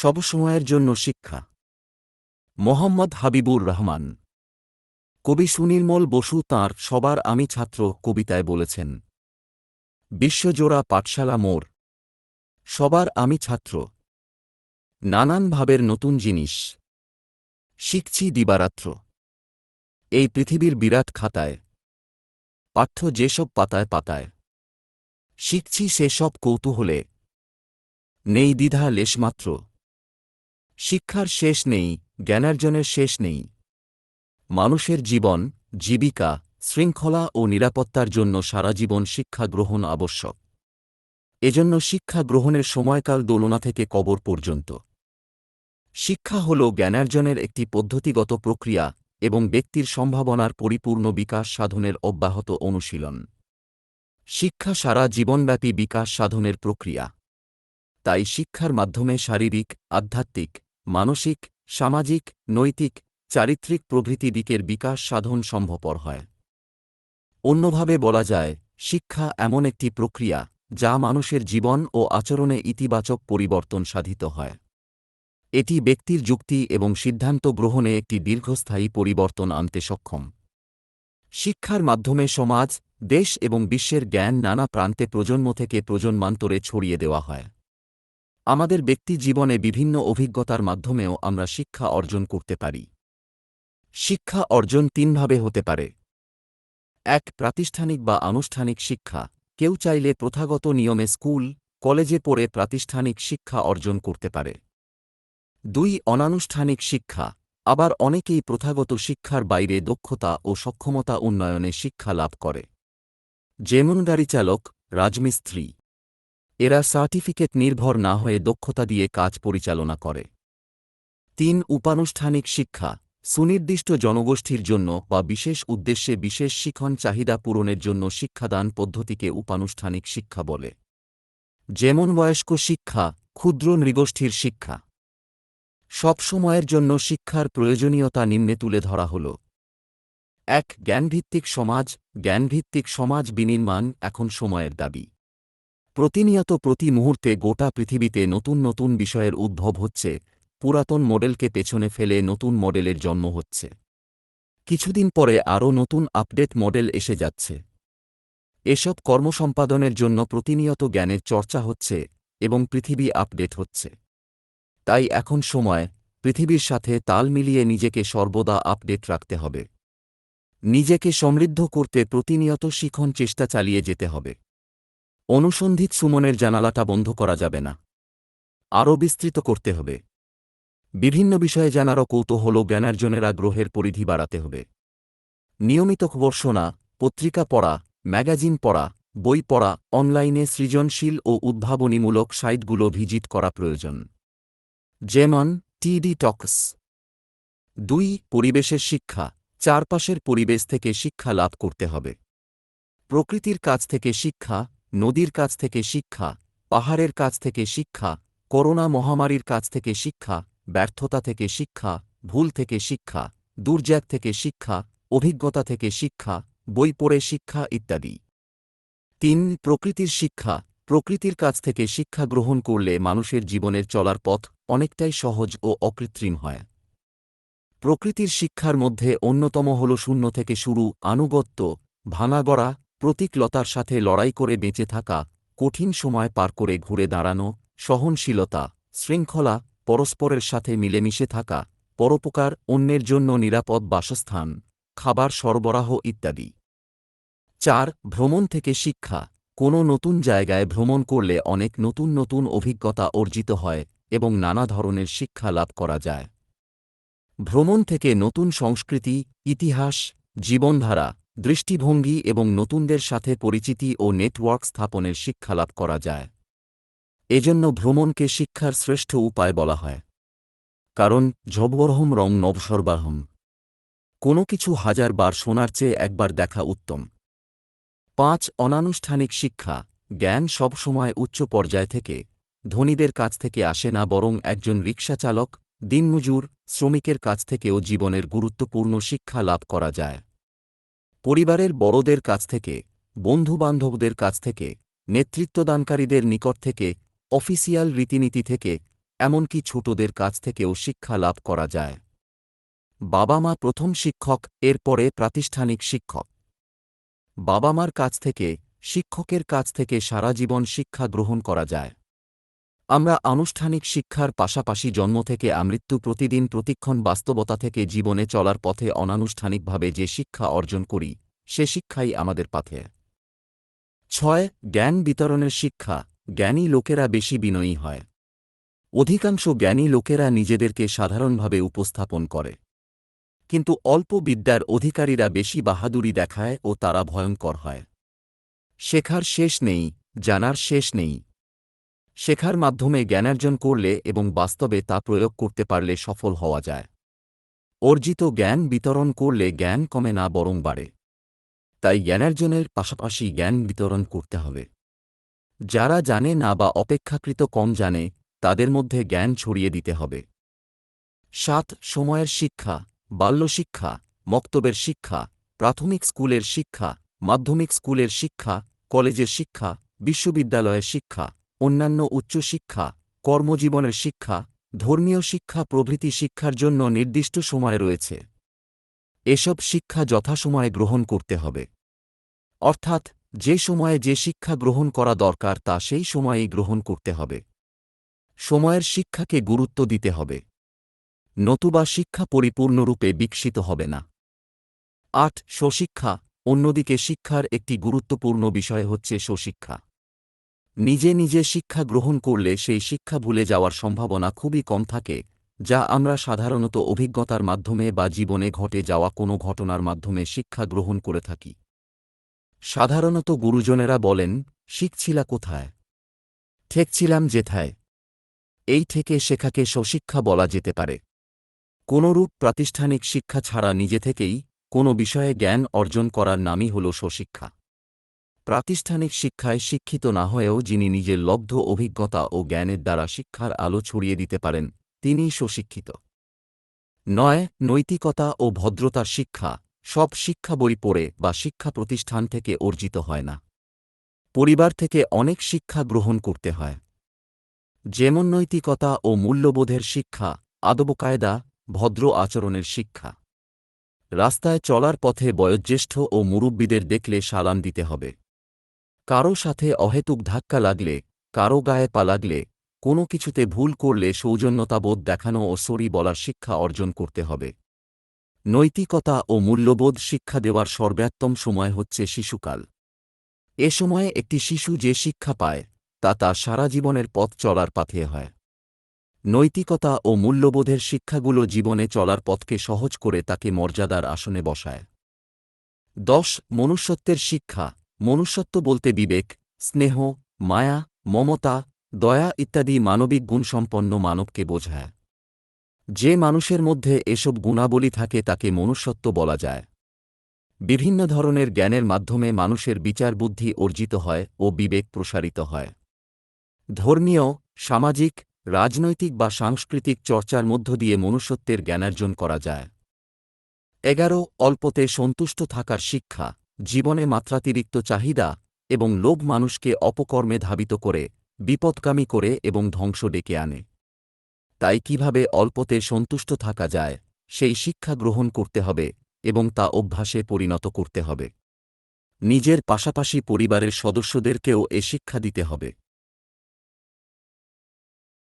সবসময়ের জন্য শিক্ষা। মোহাম্মদ হাবিবুর রহমান। কবি সুনির্মল বসু তাঁর সবার আমি ছাত্র কবিতায় বলেছেন, বিশ্বজোড়া পাঠশালা মোর, সবার আমি ছাত্র। নানান ভাবের নতুন জিনিস, শিখছি দিবারাত্র। এই পৃথিবীর বিরাট খাতায়, পাঠ্য যেসব পাতায় পাতায়। শিখছি সেসব কৌতূহলে, নেই দ্বিধা লেশমাত্র। শিক্ষার শেষ নেই, জ্ঞানার্জনের শেষ নেই। মানুষের জীবন, জীবিকা, শৃঙ্খলা ও নিরাপত্তার জন্য সারা জীবন শিক্ষা গ্রহণ আবশ্যক। এজন্য শিক্ষা গ্রহণের সময়কাল দোলনা থেকে কবর পর্যন্ত। শিক্ষা হল জ্ঞানার্জনের একটি পদ্ধতিগত প্রক্রিয়া এবং ব্যক্তির সম্ভাবনার পরিপূর্ণ বিকাশ সাধনের অব্যাহত অনুশীলন। শিক্ষা সারা জীবনব্যাপী বিকাশ সাধনের প্রক্রিয়া। তাই শিক্ষার মাধ্যমে শারীরিক, আধ্যাত্মিক মানসিক, সামাজিক, নৈতিক, চারিত্রিক প্রভৃতি দিকের বিকাশ সাধন সম্ভবপর হয়। অন্যভাবে বলা যায়, শিক্ষা এমন একটি প্রক্রিয়া যা মানুষের জীবন ও আচরণে ইতিবাচক পরিবর্তন সাধিত হয়। এটি ব্যক্তির যুক্তি এবং সিদ্ধান্ত গ্রহণে একটি দীর্ঘস্থায়ী পরিবর্তন আনতে সক্ষম। শিক্ষার মাধ্যমে সমাজ, দেশ এবং বিশ্বের জ্ঞান নানা প্রান্তে প্রজন্ম থেকে প্রজন্মান্তরে ছড়িয়ে দেওয়া হয়। আমাদের ব্যক্তি জীবনে বিভিন্ন অভিজ্ঞতার মাধ্যমেও আমরা শিক্ষা অর্জন করতে পারি। শিক্ষা অর্জন তিনভাবে হতে পারে। এক, প্রাতিষ্ঠানিক বা আনুষ্ঠানিক শিক্ষা। কেউ চাইলে প্রথাগত নিয়মে স্কুল, কলেজে পড়ে প্রাতিষ্ঠানিক শিক্ষা অর্জন করতে পারে। দুই, অনানুষ্ঠানিক শিক্ষা। আবার অনেকেই প্রথাগত শিক্ষার বাইরে দক্ষতা ও সক্ষমতা উন্নয়নে শিক্ষা লাভ করে। যেমন গাড়ি চালক রাজমিস্ত্রি। এরা সার্টিফিকেট নির্ভর না হয়ে দক্ষতা দিয়ে কাজ পরিচালনা করে। তিন, উপানুষ্ঠানিক শিক্ষা। সুনির্দিষ্ট জনগোষ্ঠীর জন্য বা বিশেষ উদ্দেশ্যে বিশেষ শিখন চাহিদা পূরণের জন্য শিক্ষাদান পদ্ধতিকে উপানুষ্ঠানিক শিক্ষা বলে। যেমন বয়স্ক শিক্ষা, ক্ষুদ্র নৃগোষ্ঠীর শিক্ষা। সব সময়ের জন্য শিক্ষার প্রয়োজনীয়তা নিম্নে তুলে ধরা হল। এক, জ্ঞানভিত্তিক সমাজ। জ্ঞানভিত্তিক সমাজ বিনির্মাণ এখন সময়ের দাবি। প্রতিনিয়ত প্রতি মুহূর্তে গোটা পৃথিবীতে নতুন নতুন বিষয়ের উদ্ভব হচ্ছে, পুরাতন মডেলকে পেছনে ফেলে নতুন মডেলের জন্ম হচ্ছে। কিছুদিন পরে আরও নতুন আপডেট মডেল এসে যাচ্ছে। এসব কর্মসম্পাদনের জন্য প্রতিনিয়ত জ্ঞানের চর্চা হচ্ছে এবং পৃথিবী আপডেট হচ্ছে। তাই এখন সময়, পৃথিবীর সাথে তাল মিলিয়ে নিজেকে সর্বদা আপডেট রাখতে হবে। নিজেকে সমৃদ্ধ করতে প্রতিনিয়ত শিখন চেষ্টা চালিয়ে যেতে হবে। অনুসন্ধিত সুমনের জানালাটা বন্ধ করা যাবে না। আরও বিস্তৃত করতে হবে। বিভিন্ন বিষয়ে জানারও কৌতূহল জ্ঞানার্জনের আগ্রহের পরিধি বাড়াতে হবে। নিয়মিত খবর শোনা পত্রিকা পড়া, ম্যাগাজিন পড়া, বই পড়া, অনলাইনে সৃজনশীল ও উদ্ভাবনীমূলক সাইটগুলো ভিজিট করা প্রয়োজন। যেমন টিডি টক্স। দুই, পরিবেশের শিক্ষা, চারপাশের পরিবেশ থেকে শিক্ষা লাভ করতে হবে। প্রকৃতির কাছ থেকে শিক্ষা নদীর কাছ থেকে শিক্ষা, পাহাড়ের কাছ থেকে শিক্ষা, করোনা মহামারীর কাছ থেকে শিক্ষা, ব্যর্থতা থেকে শিক্ষা, ভুল থেকে শিক্ষা, দুর্যাগ থেকে শিক্ষা, অভিজ্ঞতা থেকে শিক্ষা, বই পড়ে শিক্ষা ইত্যাদি। তিন, প্রকৃতির শিক্ষা। প্রকৃতির কাছ থেকে শিক্ষা গ্রহণ করলে মানুষের জীবনের চলার পথ অনেকটাই সহজ ও অকৃত্রিম হয়। প্রকৃতির শিক্ষার মধ্যে অন্যতম হল শূন্য থেকে শুরু আনুগত্য ভাঙাগড়া প্রতীকলতার সাথে লড়াই করে বেঁচে থাকা, কঠিন সময় পার করে ঘুরে দাঁড়ানো, সহনশীলতা, শৃঙ্খলা, পরস্পরের সাথে মিলেমিশে থাকা, পরোপকার, অন্যের জন্য নিরাপদ বাসস্থান, খাবার সরবরাহ ইত্যাদি। চার, ভ্রমণ থেকে শিক্ষা। কোনো নতুন জায়গায় ভ্রমণ করলে অনেক নতুন নতুন অভিজ্ঞতা অর্জিত হয় এবং নানা ধরনের শিক্ষা লাভ করা যায়। ভ্রমণ থেকে নতুন সংস্কৃতি, ইতিহাস, জীবনধারা দৃষ্টিভঙ্গি এবং নতুনদের সাথে পরিচিতি ও নেটওয়ার্ক স্থাপনের শিক্ষালাভ করা যায়। এজন্য ভ্রমণকে শিক্ষার শ্রেষ্ঠ উপায় বলা হয়। কারণ ঝবরহম রং নবসর্বাহম। কোনো কিছু হাজার বার শোনার চেয়ে একবার দেখা উত্তম। পাঁচ, অনানুষ্ঠানিক শিক্ষা। জ্ঞান সবসময় উচ্চ পর্যায় থেকে, ধনীদের কাছ থেকে আসে না বরং একজন রিক্সাচালক, দিনমজুর, শ্রমিকের কাছ থেকেও জীবনের গুরুত্বপূর্ণ শিক্ষা লাভ করা যায়। পরিবারের বড়দের কাছ থেকে, বন্ধুবান্ধবদের কাছ থেকে, নেতৃত্বদানকারীদের নিকট থেকে, অফিসিয়াল রীতিনীতি থেকে, এমনকি ছোটদের কাছ থেকেও শিক্ষা লাভ করা যায়। বাবা মা প্রথম শিক্ষক, এরপরে প্রাতিষ্ঠানিক শিক্ষক। বাবা মার কাছ থেকে, শিক্ষকের কাছ থেকে সারা জীবন শিক্ষা গ্রহণ করা যায়। আমরা আনুষ্ঠানিক শিক্ষার পাশাপাশি জন্ম থেকে আমৃত্যু প্রতিদিন প্রতিক্ষণ বাস্তবতা থেকে জীবনে চলার পথে অনানুষ্ঠানিকভাবে যে শিক্ষা অর্জন করি, সে শিক্ষাই আমাদের পাথে। ছয়, জ্ঞান বিতরণের শিক্ষা, জ্ঞানী লোকেরা বেশি বিনয়ী হয়। অধিকাংশ জ্ঞানী লোকেরা নিজেদেরকে সাধারণভাবে উপস্থাপন করে। কিন্তু অল্প বিদ্যার অধিকারীরা বেশি বাহাদুরি দেখায় ও তারা ভয়ঙ্কর হয়। শেখার শেষ নেই, জানার শেষ নেই শেখার মাধ্যমে জ্ঞানার্জন করলে এবং বাস্তবে তা প্রয়োগ করতে পারলে সফল হওয়া যায়। অর্জিত জ্ঞান বিতরণ করলে জ্ঞান কমে না, বরং বাড়ে। তাই জ্ঞানার্জনের পাশাপাশি জ্ঞান বিতরণ করতে হবে। যারা জানে না বা অপেক্ষাকৃত কম জানে, তাদের মধ্যে জ্ঞান ছড়িয়ে দিতে হবে। সাত, সময়ের শিক্ষা বাল্যশিক্ষা মক্তবের শিক্ষা, প্রাথমিক স্কুলের শিক্ষা, মাধ্যমিক স্কুলের শিক্ষা, কলেজের শিক্ষা, বিশ্ববিদ্যালয়ের শিক্ষা অন্যান্য উচ্চশিক্ষা কর্মজীবনের শিক্ষা, ধর্মীয় শিক্ষা প্রভৃতি শিক্ষার জন্য নির্দিষ্ট সময় রয়েছে। এসব শিক্ষা যথাসময়ে গ্রহণ করতে হবে। অর্থাৎ, যে সময়ে যে শিক্ষা গ্রহণ করা দরকার তা সেই সময়েই গ্রহণ করতে হবে। সময়ের শিক্ষাকে গুরুত্ব দিতে হবে। নতুবা শিক্ষা পরিপূর্ণরূপে বিকশিত হবে না। আট, স্বশিক্ষা। অন্যদিকে শিক্ষার একটি গুরুত্বপূর্ণ বিষয় হচ্ছে স্বশিক্ষা। নিজে নিজে শিক্ষা গ্রহণ করলে সেই শিক্ষা ভুলে যাওয়ার সম্ভাবনা খুবই কম থাকে, যা আমরা সাধারণত অভিজ্ঞতার মাধ্যমে বা জীবনে ঘটে যাওয়া কোনো ঘটনার মাধ্যমে শিক্ষা গ্রহণ করে থাকি। সাধারণত গুরুজনেরা বলেন, শিখছিলা কোথায়? ঠেকছিলাম যেথায়? এই থেকে শেখাকে স্বশিক্ষা বলা যেতে পারে। কোনরূপ প্রাতিষ্ঠানিক শিক্ষা ছাড়া নিজে থেকেই কোনো বিষয়ে জ্ঞান অর্জন করার নামই হল স্বশিক্ষা। প্রাতিষ্ঠানিক শিক্ষায় শিক্ষিত না হয়েও যিনি নিজের লব্ধ অভিজ্ঞতা ও জ্ঞানের দ্বারা শিক্ষার আলো ছড়িয়ে দিতে পারেন, তিনিই সুশিক্ষিত। নয়, নৈতিকতা ও ভদ্রতার শিক্ষা, সব শিক্ষা বই পড়ে বা শিক্ষা প্রতিষ্ঠান থেকে অর্জিত হয় না। পরিবার থেকে অনেক শিক্ষা গ্রহণ করতে হয়। যেমন নৈতিকতা ও মূল্যবোধের শিক্ষা আদবকায়দা ভদ্র আচরণের শিক্ষা। রাস্তায় চলার পথে বয়োজ্যেষ্ঠ ও মুরব্বীদের দেখলে সালাম দিতে হবে। কারও সাথে অহেতুক ধাক্কা লাগলে, কারও গায়ে পা লাগলে, কোনো কিছুতে ভুল করলে সৌজন্যতাবোধ দেখানো ও সরি বলার শিক্ষা অর্জন করতে হবে। নৈতিকতা ও মূল্যবোধ শিক্ষা দেওয়ার সর্বোত্তম সময় হচ্ছে শিশুকাল। এ সময়ে একটি শিশু যে শিক্ষা পায়, তা তার সারা জীবনের পথ চলার পাথে হয়। নৈতিকতা ও মূল্যবোধের শিক্ষাগুলো জীবনে চলার পথকে সহজ করে তাকে মর্যাদার আসনে বসায়। দশ, মনুষ্যত্বের শিক্ষা। মনুষ্যত্ব বলতে বিবেক, স্নেহ, মায়া, মমতা, দয়া ইত্যাদি মানবিক গুণসম্পন্ন মানবকে বোঝায়। যে মানুষের মধ্যে এসব গুণাবলী থাকে তাকে মনুষ্যত্ব বলা যায়। বিভিন্ন ধরনের জ্ঞানের মাধ্যমে মানুষের বিচার বুদ্ধি অর্জিত হয় ও বিবেক প্রসারিত হয়। ধর্মীয়, সামাজিক, রাজনৈতিক বা সাংস্কৃতিক চর্চার মধ্য দিয়ে মনুষ্যত্বের জ্ঞানার্জন করা যায়। এগারো, অল্পতে সন্তুষ্ট থাকার শিক্ষা। জীবনে মাত্রাতিরিক্ত চাহিদা এবং লোভ মানুষকে অপকর্মে ধাবিত করে বিপদকামী করে এবং ধ্বংস ডেকে আনে। তাই কীভাবে অল্পতে সন্তুষ্ট থাকা যায়, সেই শিক্ষা গ্রহণ করতে হবে এবং তা অভ্যাসে পরিণত করতে হবে। নিজের পাশাপাশি পরিবারের সদস্যদেরকেও এ শিক্ষা দিতে হবে।